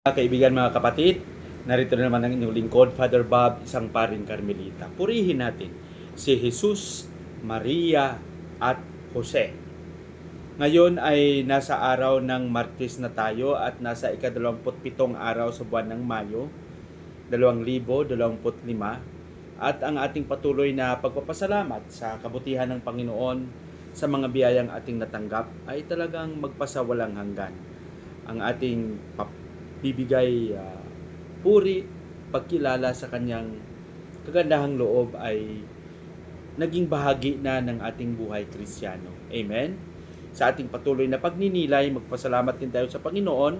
Kaibigan, mga kapatid, narito na naman ang inyong lingkod, Father Bob, isang paring Carmelita. Purihin natin si Jesus, Maria, at Jose. Ngayon ay nasa araw ng Martes na tayo at nasa ikadalawamputpitong araw sa buwan ng Mayo, 2025 at ang ating patuloy na pagpapasalamat sa kabutihan ng Panginoon sa mga biyayang ating natanggap ay talagang magpasawalang hanggan. Ang ating bibigay ah, puri, pagkilala sa kanyang kagandahang loob ay naging bahagi na ng ating buhay kristyano. Amen? Sa ating patuloy na pagninilay, magpasalamat din tayo sa Panginoon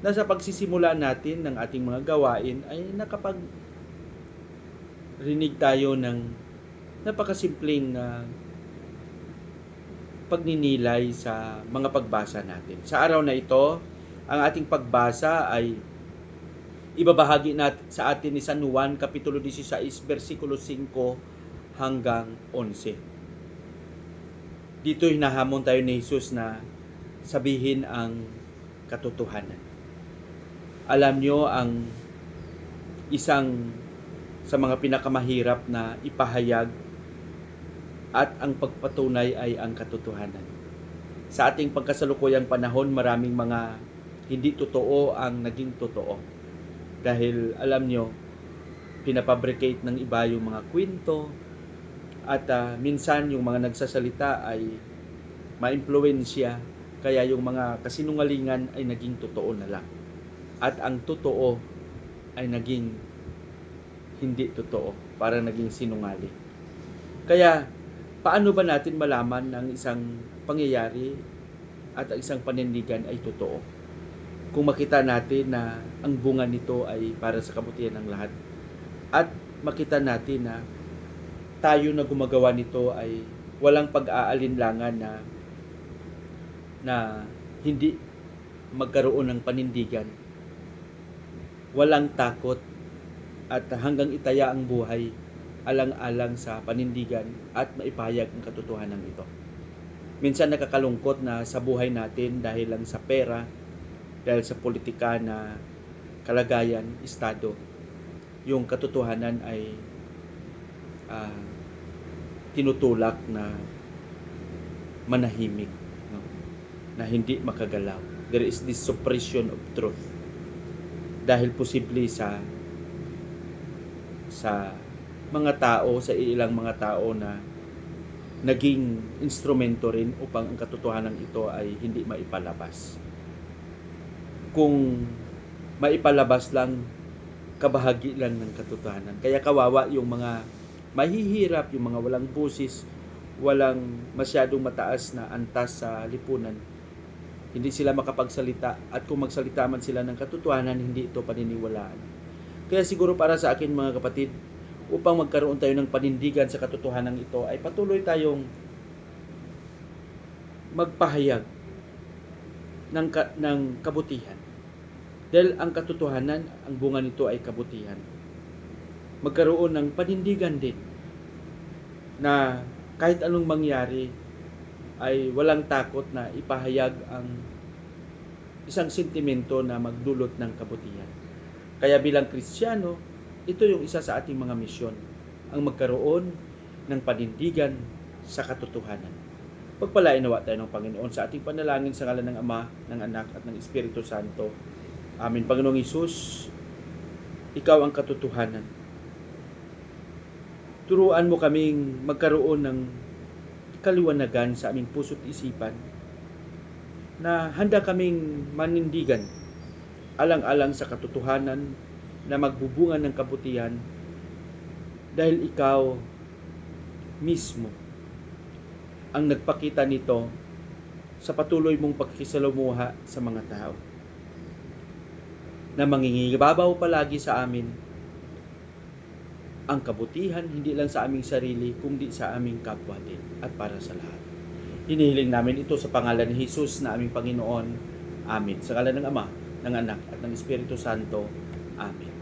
na sa pagsisimula natin ng ating mga gawain ay nakapag rinig tayo ng napakasimpleng ah, pagninilay sa mga pagbasa natin. Sa araw na ito, ang ating pagbasa ay ibabahagi natin sa atin ni San Juan kapitulo 16 bersikulo 5 hanggang 11. Dito hinahamon tayo ni Jesus na sabihin ang katotohanan. Alam nyo ang isang sa mga pinakamahirap na ipahayag at ang pagpatunay ay ang katotohanan. Sa ating pagkasalukuyang panahon, maraming mga hindi totoo ang naging totoo. Dahil alam nyo, pinapabricate ng iba yung mga kwento at ah, minsan yung mga nagsasalita ay maimpluwensya kaya yung mga kasinungalingan ay naging totoo na lang. At ang totoo ay naging hindi totoo, para naging sinungaling. Kaya paano ba natin malaman ng isang pangyayari at ang isang panindigan ay totoo? Kung makita natin na ang bunga nito ay para sa kabutihan ng lahat at makita natin na tayo na gumagawa nito ay walang pag-aalinlangan na na hindi magkaroon ng panindigan. Walang takot at hanggang itaya ang buhay alang-alang sa panindigan at maipahayag ang katotohanan ito. Minsan nakakalungkot na sa buhay natin dahil lang sa pera, dahil sa politika na kalagayan, estado, yung katotohanan ay ah, tinutulak na manahimik, no? na hindi makagalaw. There is this suppression of truth. Dahil posible sa sa mga tao, sa ilang mga tao na naging instrumento rin upang ang katotohanan ito ay hindi maipalabas. Kung maipalabas lang, kabahagi lang ng katotohanan. Kaya kawawa yung mga mahihirap, yung mga walang busis, walang masyadong mataas na antas sa lipunan. Hindi sila makapagsalita at kung magsalita man sila ng katotohanan, hindi ito paniniwalaan. Kaya siguro para sa akin mga kapatid, upang magkaroon tayo ng panindigan sa katotohanan ito ay patuloy tayong magpahayag ng, ka, ng kabutihan. Dahil ang katotohanan, ang bunga nito ay kabutihan. Magkaroon ng panindigan din na kahit anong mangyari ay walang takot na ipahayag ang isang sentimento na magdulot ng kabutihan. Kaya bilang Kristiyano, ito yung isa sa ating mga misyon, ang magkaroon ng panindigan sa katotohanan. Pagpalain nawa tayo ng Panginoon sa ating panalangin sa ngalan ng Ama, ng Anak at ng Espiritu Santo. Amin. Panginoong Isus, Ikaw ang katotohanan. Turuan mo kaming magkaroon ng kaliwanagan sa aming puso't isipan na handa kaming manindigan alang-alang sa katotohanan na magbubunga ng kabutihan dahil ikaw mismo ang nagpakita nito sa patuloy mong pagkisalamuha sa mga tao na mangingibabaw palagi sa amin ang kabutihan hindi lang sa aming sarili kundi sa aming kapwa din at para sa lahat. Hinihiling namin ito sa pangalan ni Jesus na aming Panginoon. Amen. Sa ngalan ng Ama, ng Anak at ng Espiritu Santo. Amen.